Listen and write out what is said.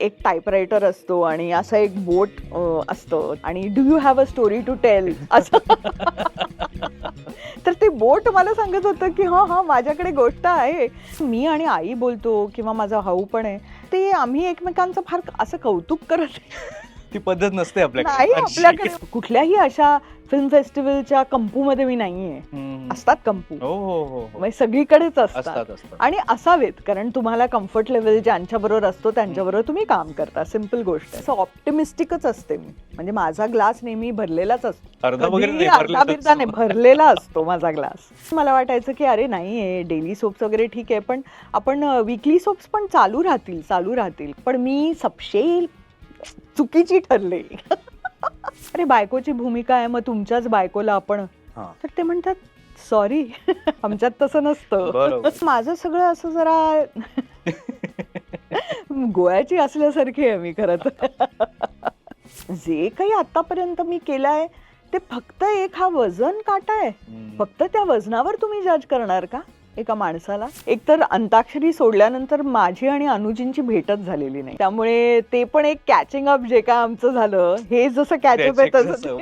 एक टाईपरायटर असतो आणि असं एक बोट असतं. आणि do you have a story to tell असं. तर ते बोट मला सांगत होतं की हा हा माझ्याकडे गोष्ट आहे. मी आणि आई बोलतो किंवा माझा हाऊ पण आहे. ते आम्ही एकमेकांचं फार असं कौतुक करत ती पद्धत नसते आपल्याकडे. नाही. आपल्याकडे कुठल्याही अशा फिल्म फेस्टिवलच्या कंपूमध्ये मी नाहीये. हम्म. असतात कंपू. हो हो हो हो. म्हणजे सगळीकडेच असतात. असतात असतात. आणि असावेत कारण तुम्हाला कम्फर्ट लेवल ज्यांच्या बरोबर असतो त्यांच्याबरोबर तुम्ही काम करता. सिंपल गोष्ट आहे. असं ऑप्टिमिस्टिकच असते मी. म्हणजे माझा ग्लास नेहमी भरलेलाच असतो. अर्धा वगैरे कधीही नाही, अर्धा भरलेलाच बिर्धा नाही असतो. भरलेला असतो माझा ग्लास मला वाटायचं की अरे नाही डेली सोप्स वगैरे ठीक आहे पण आपण विकली सोप्स पण चालू राहतील चालू राहतील. पण मी सपशेल चुकीची ठरले अरे बायकोची भूमिका आहे मग तुमच्याच बायकोला आपण हा. तर ते म्हणतात सॉरी आमच्यात तसं नसतं बरोबर. माझं सगळं असं जरा गोव्याची असल्यासारखी आहे मी खरं तर जे काही आतापर्यंत मी केलंय ते फक्त एक हा वजन काटा आहे हम्म. फक्त त्या वजनावर तुम्ही जज करणार का एका माणसाला. एकतर अंताक्षरी सोडल्यानंतर माझी आणि अनुजींची भेटच झालेली नाही. त्यामुळे ते पण एक कॅचिंग अप जे काय आमचं झालं हे जसं कॅचअप आहे तसं